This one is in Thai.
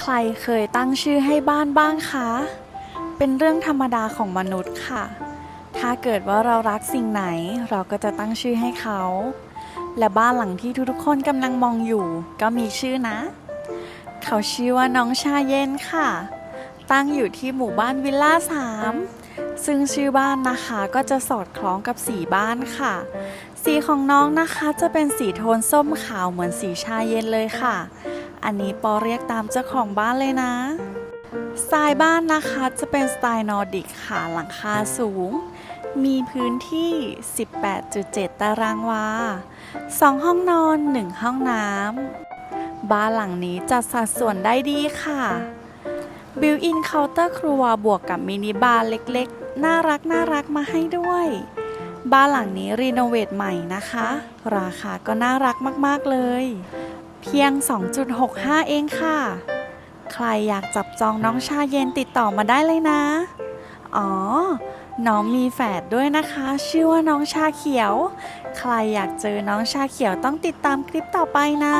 ใครเคยตั้งชื่อให้บ้านบ้างคะ เป็นเรื่องธรรมดาของมนุษย์ค่ะ ถ้าเกิดว่าเรารักสิ่งไหน เราก็จะตั้งชื่อให้เขา และบ้านหลังที่ทุกๆคนกำลังมองอยู่ ก็มีชื่อนะ เขาชื่อว่าน้องชาเย็นค่ะ ตั้งอยู่ที่หมู่บ้านวิลล่าสามซึ่งชื่อบ้านนะคะก็จะสอดคล้องกับสีบ้านค่ะ สีของน้องนะคะจะเป็นสีโทนส้มขาวเหมือนสีชาเย็นเลยค่ะ อันนี้ปอเรียกตามเจ้าของบ้านเลยนะสไตล์บ้านนะคะจะเป็นสไตล์นอร์ดิกค่ะหลังคาสูง มีพื้นที่ 18.7 ตารางวา 2 ห้องนอน 1 ห้องน้ำ บ้านหลังนี้จัดสัดส่วนได้ดีค่ะบิวอินเคาน์เตอร์ครัวบวกกับมินิบาร์เล็กๆ น่ารักน่ารักมาให้ด้วย บ้านหลังนี้รีโนเวทใหม่นะคะ ราคาก็น่ารักมากๆเลย เพียง 2.65 เองค่ะ ใครอยากจับจองน้องชาเย็นติดต่อมาได้เลยนะ อ๋อ น้องมีแฝดด้วยนะคะ ชื่อว่าน้องชาเขียว ใครอยากเจอน้องชาเขียวต้องติดตามคลิปต่อไปนะ